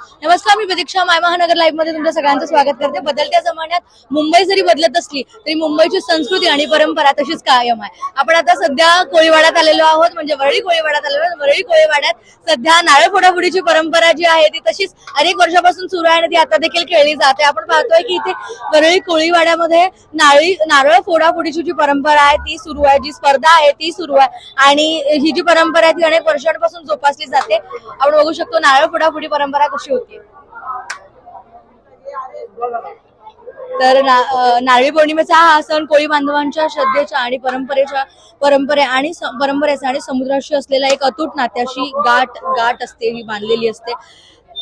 नमस्कार मी प्रतीक्षा माय महानगर लाईव्हमध्ये तुमच्या सगळ्यांचं स्वागत करते. बदलत्या जमान्यात मुंबई जरी बदलत असली तरी मुंबईची संस्कृती आणि परंपरा तशीच कायम आहे. आपण आता सध्या कोळीवाड्यात आलेलो आहोत म्हणजे वरळी कोळीवाड्यात आलेलो आहोत. वरळी कोळीवाड्यात सध्या नारळ फोडाफोडीची परंपरा जी आहे ती तशीच अनेक वर्षापासून सुरू आहे आणि ती आता देखील खेळली जाते. आपण पाहतोय की इथे वरळी कोळीवाड्यामध्ये नारळी नारळ फोडाफोडीची जी परंपरा आहे ती सुरू आहे. जी स्पर्धा आहे ती सुरू आहे. आणि ही जी परंपरा आहे ती अनेक वर्षांपासून जोपासली जाते. आपण बघू शकतो नारळ फोडाफोडी परंपरा कशी होती. तर ना- नारळी पौर्णिमेचा हा सण कोळी बांधवांच्या श्रद्धेच्या आणि परंपरेच्या परंपरे आणि परंपरेचा आणि समुद्राशी असलेला एक अतूट नात्याशी गाठ गाठ असते ही बांधलेली असते.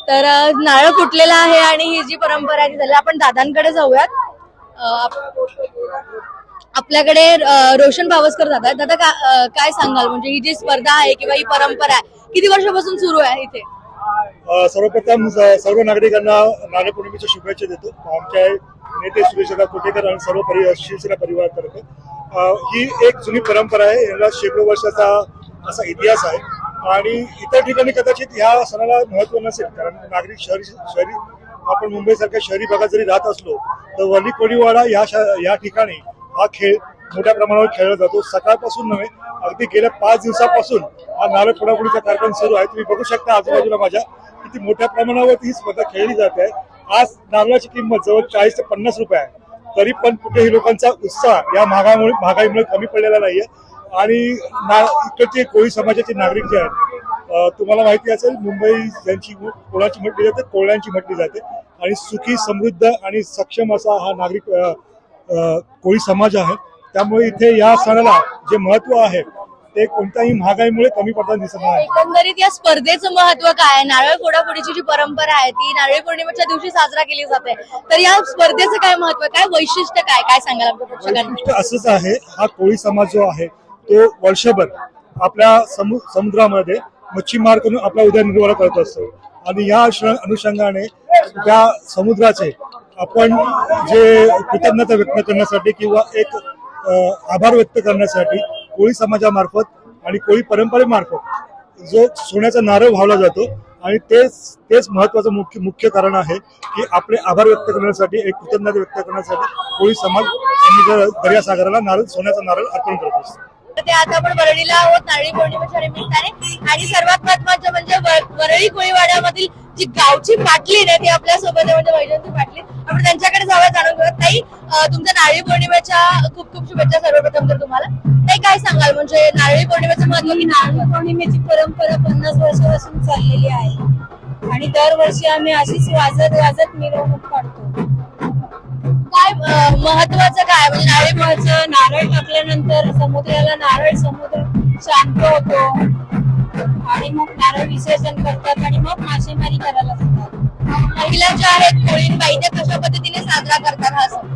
तर नारळ फुटलेला आहे आणि ही जी परंपरा आहे ती झाली. आपण दादांकडे जाऊयात. आपल्याकडे रोशन भावस्कर दादा दादा काय सांगाल? म्हणजे ही जी स्पर्धा आहे किंवा ही परंपरा आहे किती वर्षापासून सुरू आहे इथे? सर्वप्रथम सर्व नागरिकांना नागपौर्णिमेच्या शुभेच्छा देतो. आमच्या नेते सुरेशदा कोटेकर आणि सर्व परि शिवसेना परिवारातर्फे. ही एक जुनी परंपरा आहे. याला शेकडो वर्षाचा असा इतिहास आहे. आणि इतर ठिकाणी कदाचित ह्या सणाला महत्त्व नसेल. कारण नागरिक शहरी शहरी आपण मुंबईसारख्या शहरी भागात जरी राहत असलो तर वली कोळीवाडा या या ठिकाणी हा खेळ मोठ्या प्रमाणावर खेळला जातो. सकाळपासून नव्हे अगदी गेल्या पाच दिवसापासून हा नारळ फोडाफोडीचा कार्यक्रम सुरू आहे. तुम्ही बघू शकता आजूबाजूला माझ्या किती मोठ्या प्रमाणावर ही स्पर्धा खेळली जाते. आज नारळाची किंमत जवळ चाळीस ते पन्नास रुपये आहे. तरी पण कुठेही लोकांचा उत्साह या महागामुळे महागाईमुळे कमी पडलेला नाहीये. आणि ना इकडचे कोळी समाजाचे नागरिक जे आहेत तुम्हाला माहिती असेल मुंबई ज्यांची कोणाची म्हटली जाते कोळ्यांची म्हटली जाते. आणि सुखी समृद्ध आणि सक्षम असा हा नागरिक कोळी समाज आहे. त्यामुळे इथे या सणाला जे महत्त्व आहे ते कोणत्याही महागाईमुळे कमी पडताना दिसत नाही. एकंदरीत या स्पर्धेचं महत्त्व काय आहे? नारळ फोडाफोडीची जी परंपरा आहे ती नारळी पौर्णिमेच्या दिवशी साजरा केली जाते. तर या स्पर्धेचं काय महत्त्व? काय वैशिष्ट्य काय? काय सांगाल आमच्या प्रेक्षकांना? असंच आहे हा कोळी समाज जो आहे तो वर्षभर आपल्या समु समुद्रामध्ये मच्छीमार करून आपला उदरनिर्वाह करत असतो. आणि या अनुषंगाने त्या समुद्राचे आपण जे कृतज्ञता व्यक्त करण्यासाठी किंवा एक अ, आभार व्यक्त करण्यासाठी कोळी समाजामार्फत आणि कोळी परंपरेमार्फत जो सोन्याचा नारळ व्हावला जातो आणि तेच तेच महत्वाचं मुख्य मुख्य कारण आहे की आपले आभार व्यक्त करण्यासाठी एक कृतज्ञता व्यक्त करण्यासाठी कोळी समाज दर्यासागराला नारळ सोन्याचा नारळ अर्पण करत असतो. तर ते आता आपण वरळीला आहोत नारळी पौर्णिमेच्या निमित्ताने. आणि सर्वात महत्वाचं म्हणजे वरळी कोळीवाड्यामधील जी गावची पाटली ना ती आपल्यासोबत म्हणजे वैजंती पाटली. आपण त्यांच्याकडे जाऊया जाणून घेऊया. ताई तुमच्या नारळी पौर्णिमेच्या खूप खूप शुभेच्छा सर्वप्रथम तर तुम्हाला. ताई काय सांगाल? म्हणजे नारळी पौर्णिमेचं महत्त्व की नारळी पौर्णिमेची परंपरा पन्नास वर्षापासून चाललेली आहे. आणि दरवर्षी आम्ही अशीच वाजत वाजत मिरवणूक काढतो. महत्वाचं काय? म्हणजे नारळी महत्वाचं नारळ टाकल्यानंतर समुद्राला नारळ समुद्र शांत होतो. आणि मग नारळ विसर्जन करतात आणि मग मासेमारी करायला जातात. महिला ज्या आहेत कोळींबाई त्या कशा पद्धतीने साजरा करतात हा सण?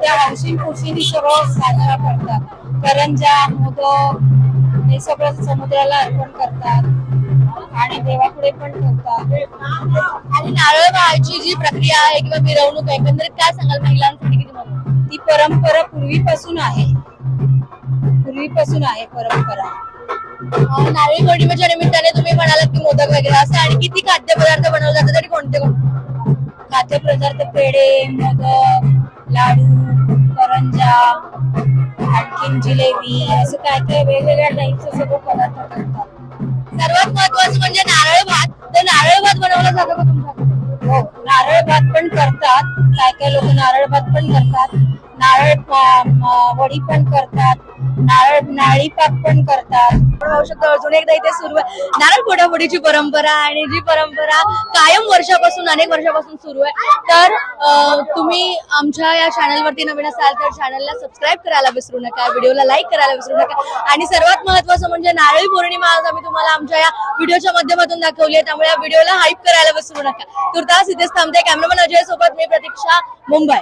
त्या हौशी खुशीने सगळं साजरा करतात. करंजा मोदक हे सगळं समुद्राला अर्पण करतात. आणि देवापुढे पण ठेवतात. आणि नारळ वाहायची जी प्रक्रिया आहे किंवा मिरवणूक आहे एकंदरीत काय सांगाल महिलांसाठी किती ती परंपरा पूर्वीपासून आहे. पूर्वीपासून आहे परंपरा. नारळी पौर्णिमेच्या निमित्ताने तुम्ही म्हणालात की मोदक वगैरे असं आणि किती खाद्यपदार्थ बनवले जातात तरी कोणते कोणते? खाद्यपदार्थ पेढे मोदक लाडू करंजा आणखीन जिलेबी असं काय काय वेगवेगळ्या टाईपचे सगळं पदार्थ करतात म्हणजे नारळ भात तर नारळ भात बनवला जातो का तुमच्याकडे? हो. नारळ भात पण करतात. काय काय लोक नारळ भात पण करतात. नारळ वडी पण करतात. नारळ नारळी पाक पण करतात. शकतो अजून एकदा इथे सुरू आहे नारळ फोडाफोडीची परंपरा आणि जी परंपरा कायम वर्षापासून अनेक वर्षापासून सुरू आहे. तर तुम्ही आमच्या या चॅनलवरती नवीन असाल तर चॅनलला सबस्क्राईब करायला विसरू नका व्हिडिओला लाईक करायला विसरू नका. आणि सर्वात महत्वाचं म्हणजे नारळी पौर्णिमा आज आम्ही तुम्हाला आमच्या या व्हिडिओच्या माध्यमातून दाखवली आहे. त्यामुळे या व्हिडिओला हाईप करायला विसरू नका. तुर्तास इथेच थांबते कॅमेरामन अजय सोबत मी प्रतीक्षा मुंबई.